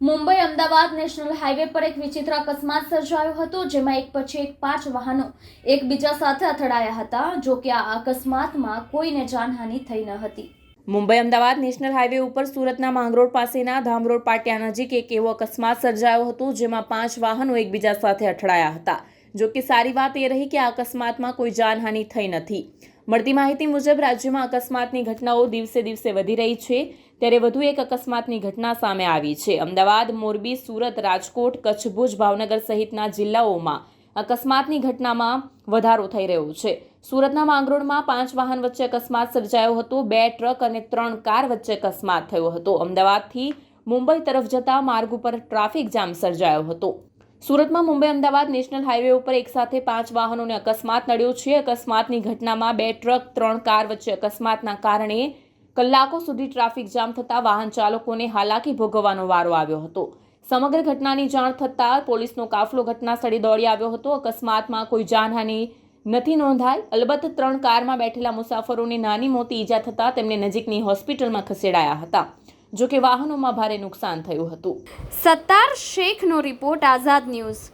Mumbai Ahmedabad national highway પર એક વિચિત્ર અકસ્માત સર્જાયો હતો, જેમાં એક પછી એક પાંચ વાહનો એકબીજા સાથે અથડાયા હતા, જો કે આ અકસ્માતમાં કોઈને જાનહાનિ થઈ ન હતી. મુંબઈ અમદાવાદ નેશનલ હાઈવે ઉપર સુરતના માંગરોળ પાસેના ધામરોડ પાટિયા નજીક એક એવો અકસ્માત સર્જાયો હતો, જેમાં પાંચ વાહનો એકબીજા સાથે અથડાયા હતા. જો કે સારી વાત એ રહી કે આ અકસ્માતમાં કોઈ જાનહાનિ થઈ નથી. મળતી માહિતી મુજબ રાજ્યમાં અકસ્માતની ઘટનાઓ દિવસે દિવસે વધી રહી છે. ત્યારે વધુ એક અકસ્માતની ઘટના સામે આવી છે. અમદાવાદ, મોરબી, સુરત, રાજકોટ કચ્છ ભુજ ભાવનગર સહિતના જિલ્લાઓમાં અકસ્માતની ઘટનામાં વધારો થઈ રહ્યો છે. સુરતના માંગરોળમાં પાંચ વાહન વચ્ચે અકસ્માત સર્જાયો હતો. બે ટ્રક અને ત્રણ કાર વચ્ચે અકસ્માત થયો હતો. અમદાવાદથી મુંબઈ તરફ જતા માર્ગ ઉપર ટ્રાફિક જામ સર્જાયો હતો. સુરતમાં મુંબઈ અમદાવાદ નેશનલ હાઈવે ઉપર એકસાથે પાંચ વાહનોને અકસ્માત નડ્યો છે. અકસ્માતની ઘટનામાં બે ટ્રક, ત્રણ કાર વચ્ચે અકસ્માતના કારણે કલાકો સુધી ટ્રાફિક જામ થતાં વાહન ચાલકોને હાલાકી ભોગવવાનો વારો આવ્યો હતો. સમગ્ર ઘટનાની જાણ થતાં પોલીસનો કાફલો ઘટના સ્થળે દોડી આવ્યો હતો. અકસ્માતમાં કોઈ જાનહાનિ નથી નોંધાઈ. અલબત્ત ત્રણ કારમાં બેઠેલા મુસાફરોને નાની મોટી ઈજા થતાં તેમને નજીકની હોસ્પિટલમાં ખસેડાયા હતા. જો કે વાહનોમાં ભારે નુકસાન થયું હતું. સત્તાર શેખનો રિપોર્ટ આઝાદ ન્યૂઝ.